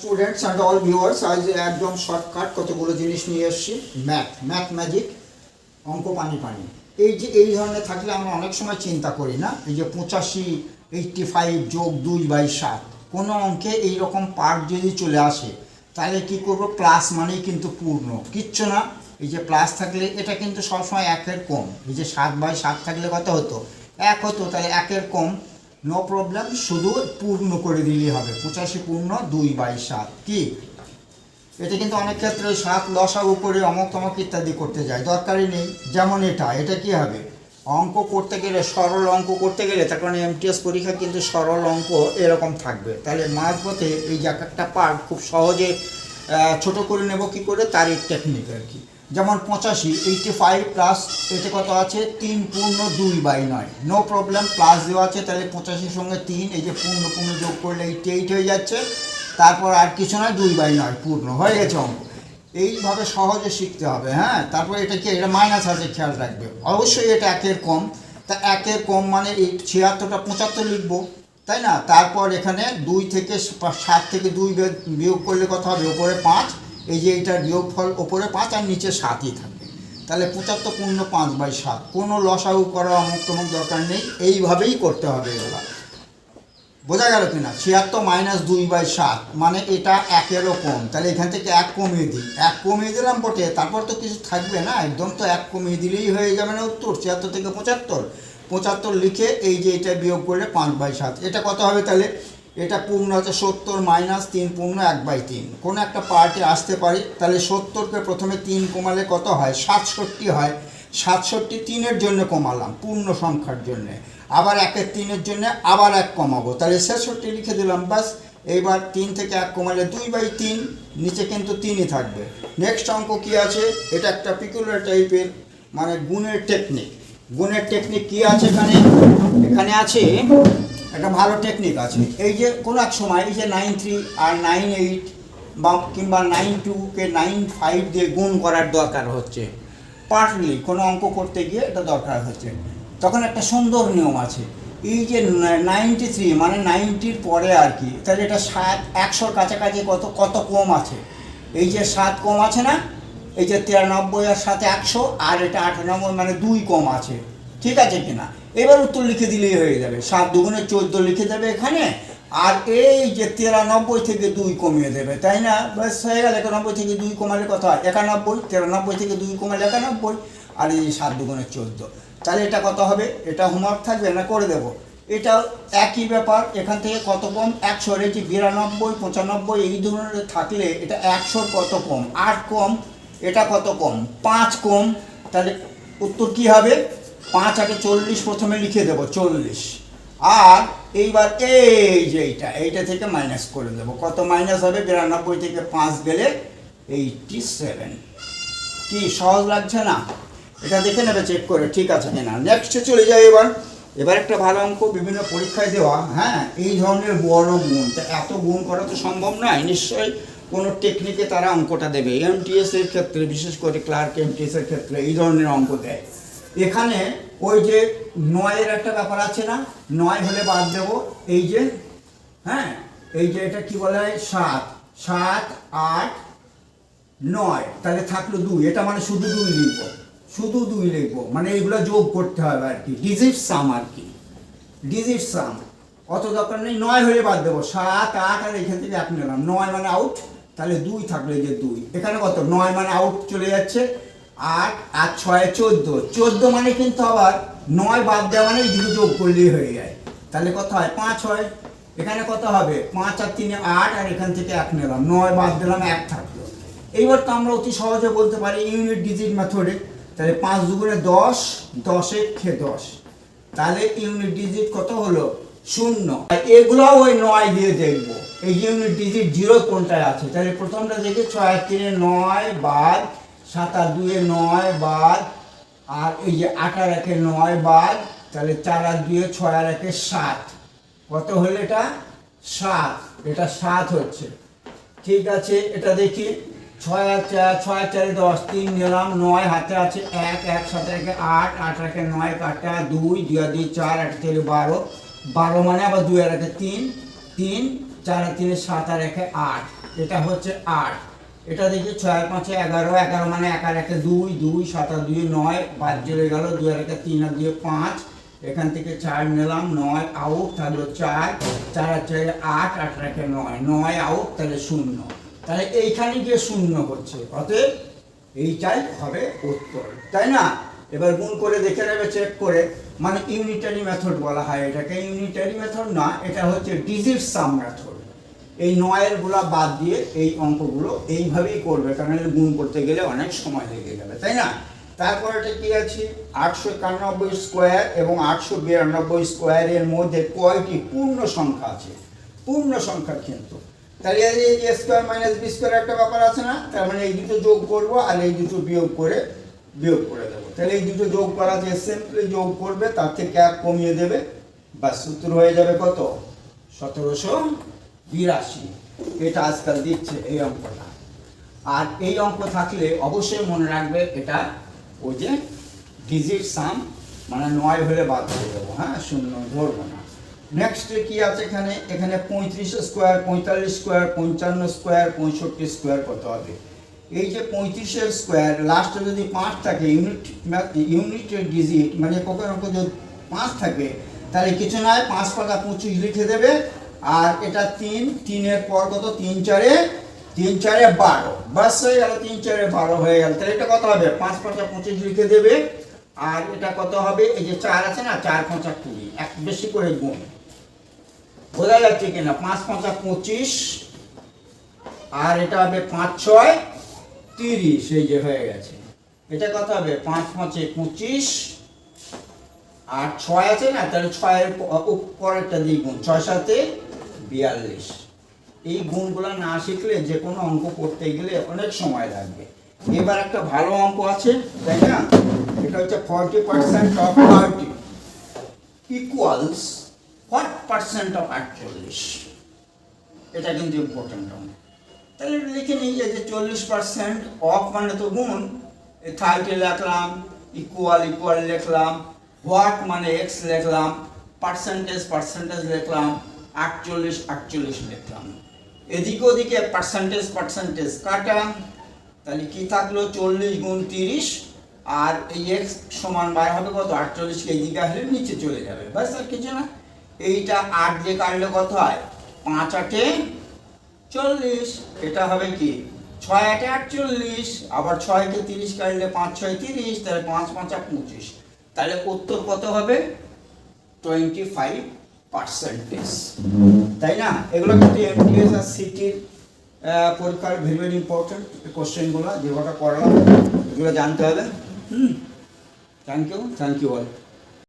Students and all viewers আজ একদম shortcut কতগুলো জিনিস নিয়ে এসেছি? ম্যাথ ম্যাথ ম্যাজিক অঙ্ক পানি পানি। এই যে, এই ধরনের থাকলে আমরা অনেক সময় চিন্তা করি না? এই যে পঁচাশি এইটটি ফাইভ যোগ দুই বাই সাত। কোনো অঙ্কে এই রকম পার্ট যদি চলে আসে, তাহলে কি করব? প্লাস মানেই কিন্তু পূর্ণ। কিচ্ছু না। এই যে প্লাস থাকলে এটা কিন্তু সবসময় একের কম। এই যে সাত বাই সাত থাকলে কত হতো? এক হতো, তাহলে একের কম। নো প্রবলেম শুধু পূর্ণ করে দিলেই হবে। পঁচাশি পূর্ণ, দুই বাই সাত, কি? এটা কিন্তু অনেক ক্ষেত্রে সাত লসা উপরে অমক তমক ইত্যাদি করতে যায়। দরকারই নেই, যেমন এটা এটা কি হবে? অঙ্ক করতে গেলে, সরল অঙ্ক করতে গেলে, তার কারণে এমটিএস পরীক্ষা কিন্তু সরল অঙ্ক এরকম থাকবে। তাহলে মাঝপথে এই যে এক একটা পার্ট খুব সহজে ছোট করে নেব কি করে? তারই টেকনিক আর কি। যেমন পঁচাশি এইটি ফাইভ প্লাস এতে কত আছে? তিন পূর্ণ দুই বাই নয়। নো প্রবলেম প্লাস দেওয়া আছে, তাহলে পঁচাশির সঙ্গে তিন, এই যে পূর্ণ পূর্ণ যোগ করলে এইটি এইট হয়ে যাচ্ছে। তারপর আর কিছু নয়, দুই বাই নয়, পূর্ণ, হয়ে গেছে অঙ্ক। এইভাবে সহজে শিখতে হবে হ্যাঁ? তারপর এটা কি, এটা মাইনাস আছে, খেয়াল রাখবে। অবশ্যই এটা একের কম। তা একের কম মানে এই ছিয়াত্তরটা পঁচাত্তর লিখব, তাই না? তারপর এখানে দুই থেকে সাত থেকে দুই বিয়োগ করলে কত হবে? ওপরে পাঁচ। এই যে এইটার বিয়োগ ফল ওপরে পাঁচ আর নিচে সাতই থাকবে। তাহলে পঁচাত্তর পূর্ণ পাঁচ বাই সাত। কোনো লসাগু করা অমুক তমুক দরকার নেই, এইভাবেই করতে হবে এগুলা। বোঝা গেল কিনা? ছিয়াত্তর মাইনাস দুই বাই সাত মানে এটা একেরও কম। তাহলে এখান থেকে এক কমিয়ে দিই। এক কমিয়ে দিলাম বটে, তারপর তো কিছু থাকবে না। একদম তো এক কমিয়ে দিলেই হয়ে যাবে না উত্তর, ছিয়াত্তর থেকে পঁচাত্তর। পঁচাত্তর লিখে এই যে এটা বিয়োগ করলে পাঁচ বাই সাত। এটা কত হবে তাহলে? এটা পূর্ণ হচ্ছে সত্তর মাইনাস তিন পূর্ণ এক বাই তিন। কোনো একটা পার্টে আসতে পারি, তাহলে সত্তরকে প্রথমে তিন কমালে কত হয়? সাতষট্টি হয়। সাতষট্টি তিনের জন্য কমালাম, পূর্ণ সংখ্যার জন্যে। আবার একের তিনের জন্য আবার এক কমাবো। তাহলে ছেষট্টি লিখে দিলাম বাস এইবার তিন থেকে এক কমালে দুই বাই তিন, নিচে কিন্তু তিনই থাকবে। নেক্সট অঙ্ক কি আছে? এটা একটা পিকুলার টাইপের মানে গুণের টেকনিক গুণের টেকনিক কি আছে এখানে? এখানে আছে একটা ভালো টেকনিক আছে। এই যে কোনো এক সময় এই যে নাইন থ্রি আর নাইন এইট বা কিংবা নাইন টুকে নাইন ফাইভ দিয়ে গুণ করার দরকার হচ্ছে। পার্টলি কোনো অঙ্ক করতে গিয়ে এটা দরকার হচ্ছে। তখন একটা সুন্দর নিয়ম আছে। এই যে নাইনটি থ্রি মানে নাইনটির পরে আর কি, তাহলে এটা সাত, একশোর কাছাকাছি কত কত কম আছে? এই যে সাত কম আছে না, এই যে তিরানব্বই আর সাথে একশো, আর এটা আটানব্বই মানে দুই কম আছে। ঠিক আছে কিনা? এবার উত্তর লিখে দিলেই হয়ে যাবে। সাত দুগুণে চোদ্দ লিখে দেবে এখানে, আর এই যে তিরানব্বই থেকে দুই কমিয়ে দেবে, তাই না? ব্যাস, হয়ে গেল একানব্বই থেকে দুই কমালে কথা একানব্বই, তিরানব্বই থেকে দুই কমালে একানব্বই, আর এই সাত দুগুণে চোদ্দ। তাহলে এটা কত হবে? এটা হোমওয়ার্ক থাকবে? না, করে দেবো। এটা একই ব্যাপার, এখান থেকে কত কম? একশোর এই যে বিরানব্বই, পঁচানব্বই, এই ধরনের থাকলে এটা একশোর কত কম? আট কম, এটা কত কম? পাঁচ কম। তাহলে উত্তর কি হবে? পাঁচ আটে চল্লিশ প্রথমে লিখে দেবো, চল্লিশ। আর এইবার এই যে এইটা এইটা থেকে মাইনাস করে দেবো। কত মাইনাস হবে? বিরানব্বই থেকে পাঁচ গেলে এইটটি সেভেন কি, সহজ লাগছে না? এটা দেখে নেবে চেক করে, ঠিক আছে কিনা? নেক্সটে চলে যাই এবার। এবার একটা ভালো অঙ্ক, বিভিন্ন পরীক্ষায় দেওয়া হ্যাঁ? এই ধরনের বড় গুণ। তা এত গুণ করা তো সম্ভব নয়। নিশ্চয়ই কোনো টেকনিকে তারা অঙ্কটা দেবে। এমটিএস এর ক্ষেত্রে, বিশেষ করে ক্লার্ক এমটিএস এর ক্ষেত্রে এই ধরনের অঙ্ক দেয়। এখানে ওই যে নয়ের একটা ব্যাপার আছে না? নয় হলে বাদ দেবো। এই যে হ্যাঁ? এই যে এটা কি বলা হয়? সাত। সাত, আট, নয়। তাহলে থাকল দুই। এটা মানে শুধু দুই লিখব। শুধু দুই লিখব। মানে এইগুলো যোগ করতে হবে আর কি। ডিজিট সাম আর কি। ডিজিট সাম অত দরকার নেই। নয় হলে বাদ দেবো। সাত, আট, আর এখান থেকে এক নিলাম। নয় মানে আউট তাহলে দুই থাকল এই যে দুই। এখানে কত? নয় মানে আউট চলে যাচ্ছে। আট আর ছয় চোদ্দ। চোদ্দ মানে কিন্তু আবার নয় বাদ দেওয়া মানে দুটো যোগ করলেই হয়ে যায়। তাহলে কত হয়? পাঁচ হয়। এখানে কত হবে? পাঁচ আর তিনে আট, আর এখান থেকে এক নিলাম। নয় বাদ দিলাম, এক থাকল। এইবার তো আমরা অতি সহজে বলতে পারি ইউনিট ডিজিট মেথডে তাহলে পাঁচ দুগুণে দশ, দশে খে দশ। তাহলে ইউনিট ডিজিট কত হলো? শূন্য। এগুলোও ওই নয় দিয়ে দেখব। এই ইউনিট ডিজিট জিরো কোনটায় আছে? তাহলে প্রথমটা দেখি ছয় তিনে নয় বাদ সাত আর দুয়ে নয় বাদ, আর এই যে আট আর একে নয় বাদ, তাহলে চার আর দুয়ে ছয় আর একে সাত। কত হলো এটা? সাত। এটা সাত হচ্ছে। ঠিক আছে, এটা দেখি। ছয় আর চার, ছয় চারে দশ, তিন নিলাম, নয় হাতে আছে এক এক সাথে একে আট আট একে নয় কাটা দুই দুই আর দুই চার আট থেকে বারো। বারো মানে আবার দুই আর একে তিন তিন, চার আর তিনে সাত আর একে আট। এটা হচ্ছে আট। এটা দেখি ছয়, পাঁচে এগারো এগারো মানে এক আর একে দুই দুই, সাত আর দুই, নয় বাদ চলে গেল, দুই আর একে তিন আর দুই, পাঁচ। এখান থেকে চার নিলাম, নয় আউট তাহলে চার চার আর চারে আট আট একে নয় নয় আউট তাহলে শূন্য। তাহলে এইখানে গিয়ে শূন্য হচ্ছে, অতএব এইটাই হবে উত্তর, তাই না? এবার গুণ করে দেখে নেবে চেক করে। মানে ইউনিটারি মেথড বলা হয় এটাকে ইউনিটারি মেথড না, এটা হচ্ছে ডিজিট সাম মেথড এই নয়েরগুলা বাদ দিয়ে এই অঙ্কগুলো এইভাবেই করবে, কারণ গুণ করতে গেলে অনেক সময় লেগে যাবে, তাই না? তারপর এটা কি আছে? আটশো একানব্বই স্কোয়ার এবং আটশো বিরানব্বই স্কোয়ারের মধ্যে কয়টি পূর্ণ সংখ্যা আছে? পূর্ণ সংখ্যা কিন্তু। তাহলে এই যে A square minus B square একটা ব্যাপার আছে না, তার মানে এই দুটো যোগ করব আর এই দুটো বিয়োগ করে বিয়োগ করে দেবো। তাহলে এই দুটো যোগ করা যে সিম্পলি যোগ করবে, তার থেকে এক কমিয়ে দেবে, বা সূত্র হয়ে যাবে কত? সতেরোশো বিরাশি এটা আজকাল দিচ্ছে এই অঙ্কটা আর এই অঙ্ক থাকলে অবশ্যই মনে রাখবে এটা ওই যে ডিজিট সাম মানে নয় হলে বাদ হয়ে যাব হ্যাঁ শূন্য ধরবো না। নেক্সটে কি আছে এখানে? এখানে পঁয়ত্রিশ স্কোয়ার পঁয়তাল্লিশ স্কোয়ার পঞ্চান্ন স্কোয়ার পঁয়ষট্টি স্কোয়ার কত হবে। এই যে পঁয়ত্রিশের স্কোয়ার লাস্টে যদি পাঁচ থাকে ইউনিট ইউনিটের ডিজিট মানে কখন যদি পাঁচ থাকে, তাহলে কিছু নয়, পাঁচ পাতা পঁচিশ লিখে দেবে আর এটা তিন, তিনের পর কত? তিন চারে তিন চারে বারো। বাস হয়ে গেল তিন চারে বারো হয়ে গেল। তাহলে এটা কত হবে? পাঁচ পাঁচা পঁচিশ লিখে দেবে। আর এটা কত হবে? এই যে চার আছে না, চার পাঁচা কুড়ি। এক বেশি করে গুণ। বোঝা যাচ্ছে কিনা? পাঁচ পাঁচা পঁচিশ। আর এটা হবে পাঁচ ছয় তিরিশ। এই যে হয়ে গেছে। এটা কত হবে? পাঁচ পাঁচে পঁচিশ। আর ছয় আছে না? তাহলে ছয়ের পরেরটা দিয়ে গুণ। ছয় সাথে বিয়াল্লিশ। এই গুণগুলো না শিখলে যে কোনো অঙ্ক করতে গেলে অনেক সময় লাগবে। এবার একটা ভালো অঙ্ক আছে, তাই না? এটা হচ্ছে forty percent of thirty equals what percent of আটচল্লিশ এটা কিন্তু ইম্পর্টেন্ট অঙ্ক। তাহলে লিখে নিই যে চল্লিশ পার্সেন্ট অফ মানে তো গুণ থার্টি লিখলাম ইকুয়াল ইকুয়াল লিখলাম হোয়াট মানে এক্স লিখলাম পার্সেন্টেজ পার্সেন্টেজ লিখলাম আটচল্লিশ আটচল্লিশ লিখলাম এদিকে ওদিকে পার্সেন্টেজ পার্সেন্টেজ কাটা, তাহলে কি থাকল? চল্লিশ গুণ তিরিশ, আর এই এক্স সমান বার হবে কত? আটচল্লিশকে এইদিকে আসলে নিচে চলে যাবে। ব্যাস, আর কিছু না। এইটা আট দিয়ে কাটলে কত হয়? পাঁচ আটে চল্লিশ। এটা হবে কি? ছয় আটে আটচল্লিশ, আবার ছয়কে তিরিশ কাটলে পাঁচ, ছয় তিরিশ, তাহলে পাঁচ পাঁচ পাঁচা পঁচিশ। তাহলে উত্তর কত হবে? টোয়েন্টি ফাইভ পার্সেন্টেজ তাই না? এগুলো কিন্তু এমটিএস আর সিটির পরীক্ষার ভেরি ইম্পর্টেন্ট কোশ্চেনগুলো যেগুলো করালাম এগুলো জানতে হবে। হুম। Thank you thank you all